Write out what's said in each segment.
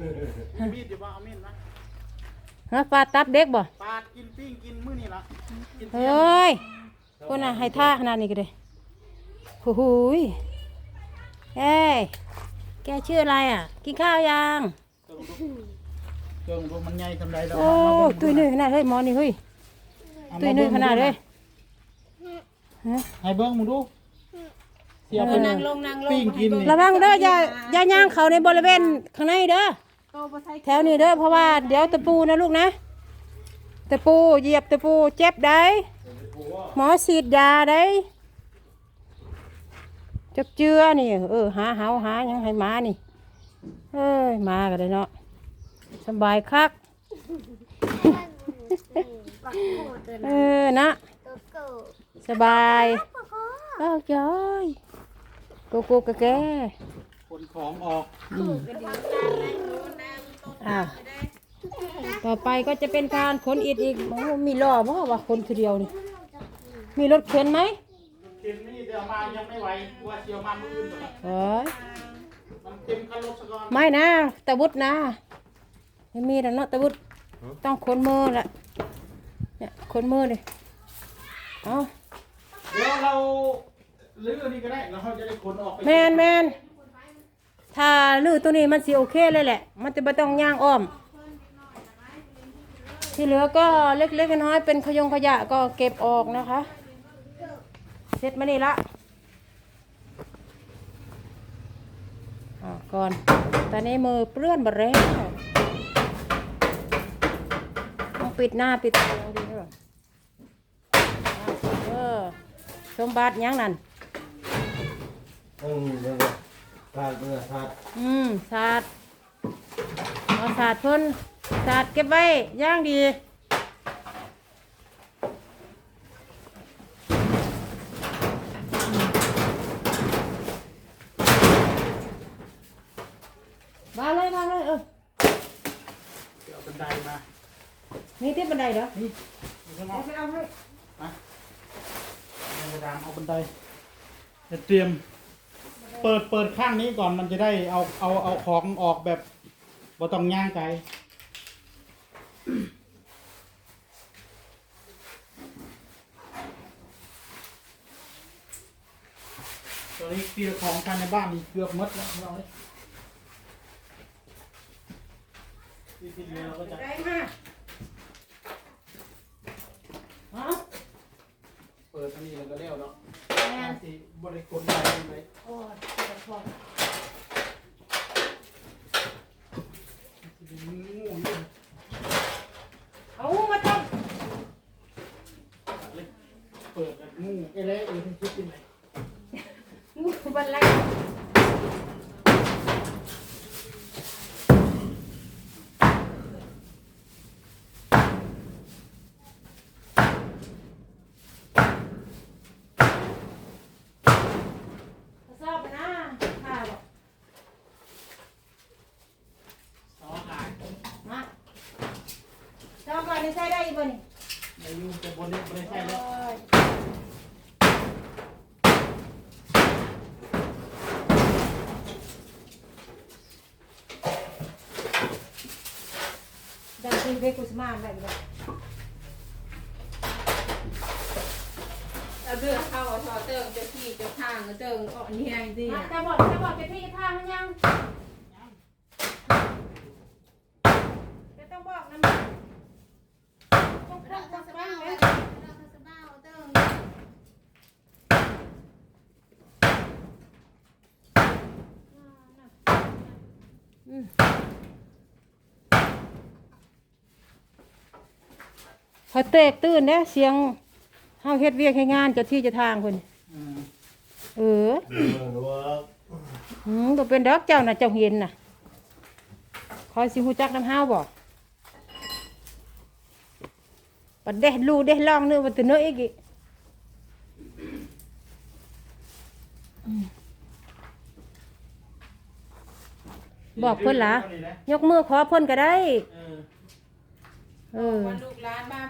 มีดเดี๋ยวว่าเอามีดนะฮะปลาตับเด็กบ่ปาดกินปิ้งกินมื้อนี่ละกินเฮเที่ยง้ยคนน่ะให้ท่าขนาดนี้ก็ได้โอ้โหยเอ้ยแกชื่ออะไรอะ กินข้าวยังเครื่องดูมันใหญ่ทำไรแล้วโอ้ตุยเนื้อขนาดเฮ้ยหมอนี่เฮ้ยตุยเนื้อขนาดเลยฮะให้เบิ้งมึงดูเสียไปนั่งลงนั่งลงปิ้งกินนี่ระวังเด้ออย่าอย่าย่างเขาในบริเวณข้างในเด้อโตบ่ใส่ แถวนี้เด้อเพราะว่าเดี๋ยวตะปูนะลูกนะ ตะปูเหยียบตะปูเจ็บได้ หมอฉีดยาได้จับเจือนี่เออหาหาหาหยังให้หมานี่ เอ้ยหมาก็ได้เนาะสบายคักเออนะสบายเอ้าจ้อยโกโก้กะแกขนของออก อ้าวต่อไปก็จะเป็นการขนอิฐอีกโอ้มีล้อบ่ว่าขนคือเดียวนี่ มีรถเข็นไหมเข็มนี่เดี๋ยวมายังไม่ไหวว่าเชียวมามืออื่นก่อนเอ้ยมันเข็มคันรถซะก่อนไม่นะตะบุดนะไม่มีแล้วเนาะตะบุดต้องขนมือละเนี่ยขนมือเลยเอาเดี๋ยวเราลื้อนี่ก็ได้แล้วเราจะได้ขนออกไป แมนแมน ถ้าลื้อตัวนี้มันสิโอเคเลยแหละ มันจะไม่ต้องย่างอ้อม ที่เหลือก็เล็กๆน้อยๆเป็นขยงขยะก็เก็บออกนะคะ เสร็จมานี่ละอ่าก่อน ตอนนี้มือเปื้อนหมดแล้วต้องปิดหน้าปิดตาดีด้วยเออสมบัติยังนั่น อืมเดี๋ยวพาดเมื่อพาดอืมสาดเอาสาดเพิ่นสาดเก็บไว้ย่างดี มาเลยมาเลยเออเดี๋ยวเอาบันไดมานี่ที่บันไดเหรอนี่อยู่ข้างนอเอากไปเอาให้เอาดามเอาบันไดจะเตรียม เปิดเปิดข้างนี้ก่อนมันจะได้เอาเอาเอาของออกแบบบ่ต้องย่างไกลตอนนี้เคลียร์ของภายในบ้านนี่เกือบหมดแล้วเราเลยที่ที่เหลือเราก็จะได้มาเอาเปิดอันนี้แล้วก็เลี้ยวแล้วแม่งานที่บริกรได้ไหมโอ้ยเจ็บท้อง งูอยู่ เอามาจับ เลยเปิดแบบงูเอ้ยเลยเออที่คิดยังไง งูบันไล ชอบนะข้าวบอก สองหาย มาชอบก่อนนี่ ใช้ได้อีกบ่นี่ในยูจะบนเล็กบนใช่แล้วดันกินเบกุสมาได้บ่เอาเรื่องเข้าเอาทอเติงเจะที่เจะทางก็เติงออกนี่ไงสิมาจะบอกจะบอกจะที่ทางมันยังจะต้องบอกนะมันต้องพกต้องสบ้างเลยอืม พอเตกตื่นเนี่ยเสียงเฮาเฮ็ดเวียกให้งานเจ้าที่เจะทางคนอืมเออเมืองหลวงอืมก็เป็นดอกเจ้าน่ะเจ้าเห็นน่ะคอยสิฮู้จักน้ำห้าวบอกปัดเด้ลูเด้ลองเนื้อวัตเนื้ออีกอีก บอกเพิ่นล่ะยกมือขอเพิ่นก็ได้ เออเออวันลูกหลานมา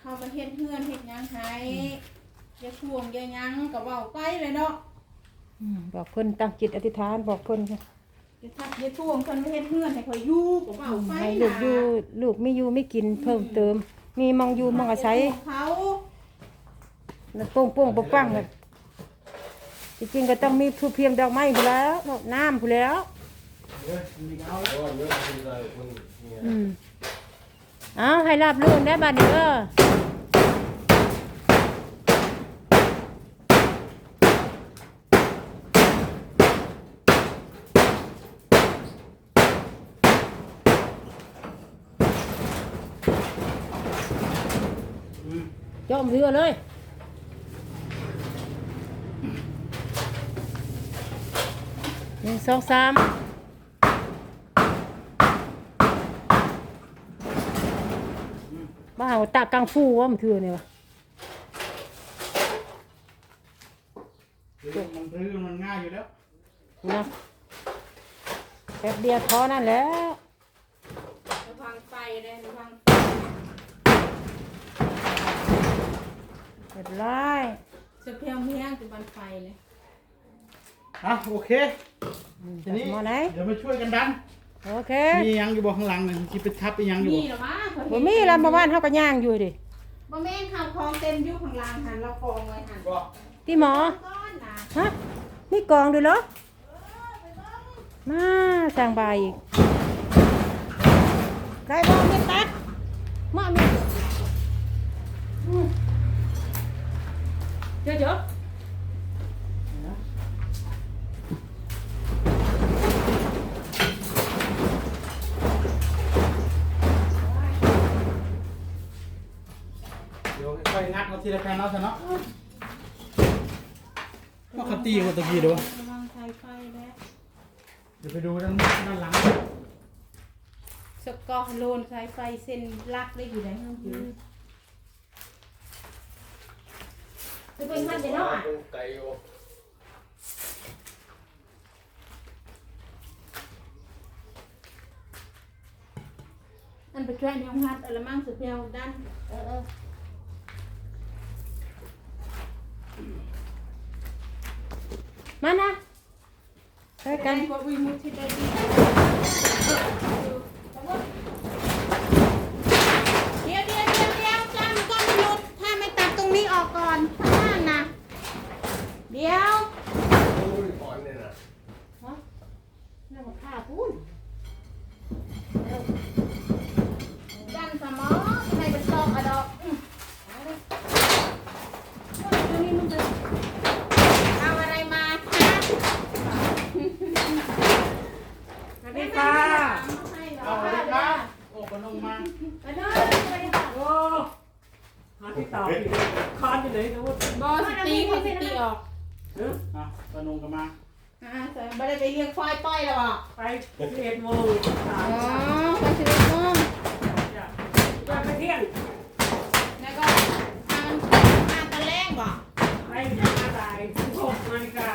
เข้ามาเฮ็ดเฮือนเฮ็ดหยังให้อย่าช่วงอย่าหยังก็เว้าไปเลยเนาะอืมบอกเพิ่นตั้งจิตอธิษฐานบอกเพิ่นค่ะจจะทักจะช่วงคนไม่เฮ็ดเฮือนให้คอยอยู่ก็เว้าไปให้ลูกอยู่ลูกไม่อยู่ไม่กินเพิ่มเติม มีมองอยู่มองอาศัยเขาแล้วโป้งโป้งปังปังเลยจริงๆก็ต้องมีผู้เพียงดอกไม้ผู้แล้วน้ำผู้แล้วเออมีก็เอาเพราะว่าเนื้อคืออะไรมันเนี่ย อืมเอาให้รับรู้ได้บัดนี้เด้ออืมจมเรือเลยหนึ่งสองสาม บ้าเอาตากังฟูว่ามันเถื่อเนี่ยวะคือมันรื้อมันง่ายอยู่แล้วนะแป๊บเดียวพอนั่นแหล้วระวังไฟเลยระวังเรียบร้อยจะเพียงเพียงจะบันไฟเลยอะโอเคอืมทีนี้หมอไหนเดี๋ยวมาช่วยกันดัน โอเคมียังอยู่บ่ข้างหลังหนึ่งที่ไปทับอีกยังอยู่มีบ่หรอวะข้อยบ่เห็นมีแล้วเมื่อวานเขาก็ย่างอยู่ดิบ่แม่นข้าวของเต็มอยู่ข้างล่างหันเรากองไว้หันบ่ที่หมอก้อนนะฮะมีกองด้วยเหรอมาสั่งบายอีกได้บ่มีตัดมามีอืมเดี๋ยวเเดี๋ยวค่อยๆงัดเอาทีละแผ่นเอาซะเนาะก็ขัดตีกว่าตะกี้เดี๋ยวระวังสายไฟแล้วเดี๋ยวไปดูด้านด้านหลังสกอโลนสายไฟเส้นลักได้อยู่ไหนห้องอยู่จะเป็นพันจะเนาะเป็นไก่โออันไปช่วยน้องฮัดอะไรมั่งสุดเพียวดันเออเออ มานะช่วยกักัน นก็วิมุติได้ดีเดี๋ยวเดี๋ยวเดี๋ยวเดี๋ยวจ้างก็ไม่หยุดถ้าไม่ตัดตรงนี้ออกก่อนข้างล่างนะเดี๋ยว โอ้ยอ่อนเนี่ยนะ นั่งมาฆ่าพูน ดันสมองให้เป็นตอกอะดอกอืมตัวนี้มันจะเอาอะไรมาคะ สวัสดีค่ะ เอาเลยครับ โอ้ปนงมาไปเด้อไปเด้อโอ้หาที่ต่ออีกคานอยู่ไหนนะว่าบอสตีเขาสิตีออกอะปนงกันมาอ่าแต่ไม่ได้ไปเรียกควายป้อยหรอกไปเรียนโมงสาอ๋มอไปสิบโมงจ้ะจะไปเที่ยงแล้วก็ทานทานตะแรกบ่ไปมาตายสิบหกนาฬิกา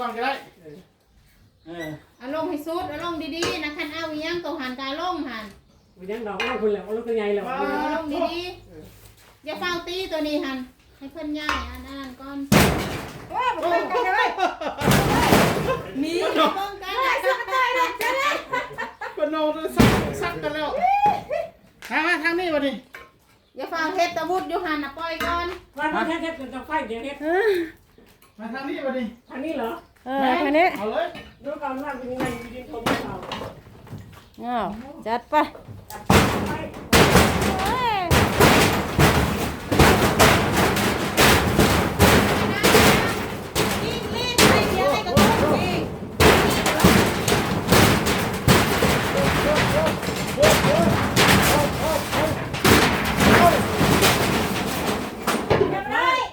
ก่อนก็ได้เออเอาลงให้สุดเอาลงดีๆนะคันเอาอีหยังตัวหันกาลงหันมันยังดอกเอาคุณแล้วเอาลูกตัวใหญ่แล้วเอาลงดีๆอย่าเฝ้าตีตัวนี้หันให้เพิ่นย่ายอันนั้นก่อนมีป้องกันนะสักหน่อยนะจะได้ปโนซักซักกันแล้วมามาทางนี้มาดิอย่าเฝ้าเฮ็ดตะวุดอยู่หันน่ะปล่อยก่อนไฟมันแค่ๆจะไฟเดี๋ยวเฮ็ดมาทางนี้มาดิทางนี้เหรอ เออแค่นี้เอาเลยดูก่อนว่าเป็นยังไงมีดินทมหรือเปล่าอ้าวจัดไปไฟเอ้ยนี่นี่ไปเดี๋ยวให้กระตุ้นอีก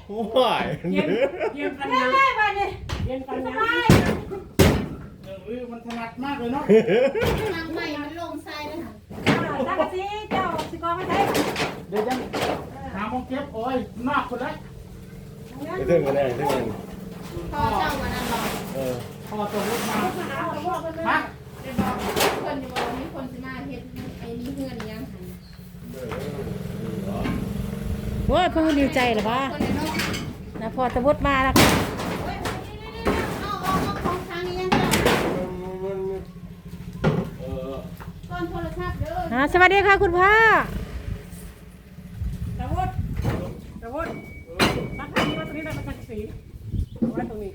โอ้ย เย็นเย็นปันยังได้ป่ะนี่เย็นปันยังเออมันถนัดมากเลยเนาะทางใหม่มันลงใส่เลยค่ะสักสิเจ้าสิกองไม่ใช่เดี๋ยวจะหาโมงเก็บโอ้ยนอกคนละไปถึงกันแน่ถึงกันพอเจ้าวันนั้นหรอเออพอตัวรถมามาหาเอาพวกกันเลยฮะจะบอกคนจะบอกมีคนจะมาเฮ็ดไอ้นี่เฮือนยังโอ้ยเพิ่งดีใจเหรอวะนะพอตะวุดมาแล้ว ออ่าสวัสดีค่ะคุณพ่อตะวุฒตะวุฒตั้งทางนี้ไว้ตรงนี้ได้มันสีไว้ตรงนี้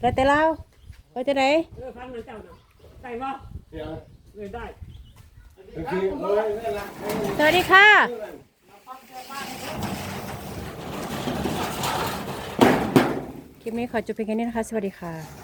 แล้วแต่เราไปจะไหนเออฟังนั่นเจ้าน่ะได้บ่เดี๋ยวเลยได้โอเคเอ้ยนั่นละสวัสดีค่ะ คลิปนี้ขอจบเพียงแค่นี้นะคะ สวัสดีค่ะ